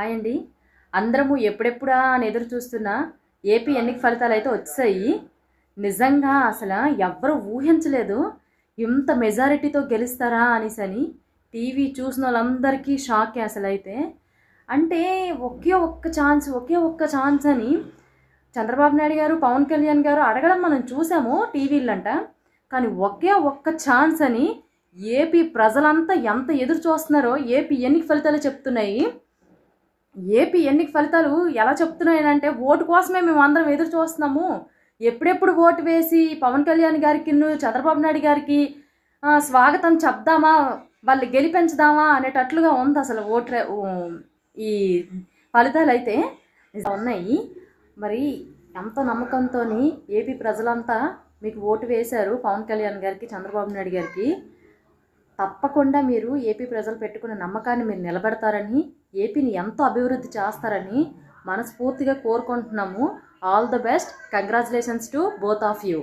Hi అండి. అందరము ఎప్పుడెప్పుడా అని ఎదురు చూస్తున్నా ఏపీ ఎన్నిక ఫలితాలు అయితే వచ్చాయి. నిజంగా అసలు ఎవ్వరు ఊహించలేదు ఇంత మెజారిటీతో గెలుస్తారా అనేసి అని టీవీ చూసిన వాళ్ళందరికీ షాక్ అసలు అయితే. అంటే ఒకే ఒక్క ఛాన్స్ ఒకే ఒక్క ఛాన్స్ అని చంద్రబాబు నాయుడు గారు పవన్ కళ్యాణ్ గారు అడగడం మనం చూసాము టీవీలంట. కానీ ఒకే ఒక్క ఛాన్స్ అని ఏపీ ప్రజలంతా ఎంత ఎదురు చూస్తున్నారో ఏపీ ఎన్నిక ఫలితాలు చెప్తున్నాయి. ఏపీ ఎన్నిక ఫలితాలు ఎలా చెప్తున్నాయనంటే ఓటు కోసమే మేము అందరం ఎదురు చూస్తున్నాము. ఎప్పుడెప్పుడు ఓటు వేసి పవన్ కళ్యాణ్ గారికి చంద్రబాబు నాయుడు గారికి స్వాగతం చెప్దామా వాళ్ళు గెలిపించుదామా అనేటట్లుగా ఉంది అసలు ఓటు ఈ ఫలితాలు అయితే. ఉన్నాయి. మరి ఎంతో నమ్మకంతో ఏపీ ప్రజలంతా మీకు ఓటు వేశారు పవన్ కళ్యాణ్ గారికి చంద్రబాబు నాయుడు గారికి. తప్పకుండా మీరు ఏపీ ప్రజలు పెట్టుకున్న నమ్మకాన్ని మీరు నిలబెడతారని ఏపీని ఎంతో అభివృద్ధి చేస్తారని మనస్ఫూర్తిగా కోరుకుంటున్నాము. All the best congratulations to both of you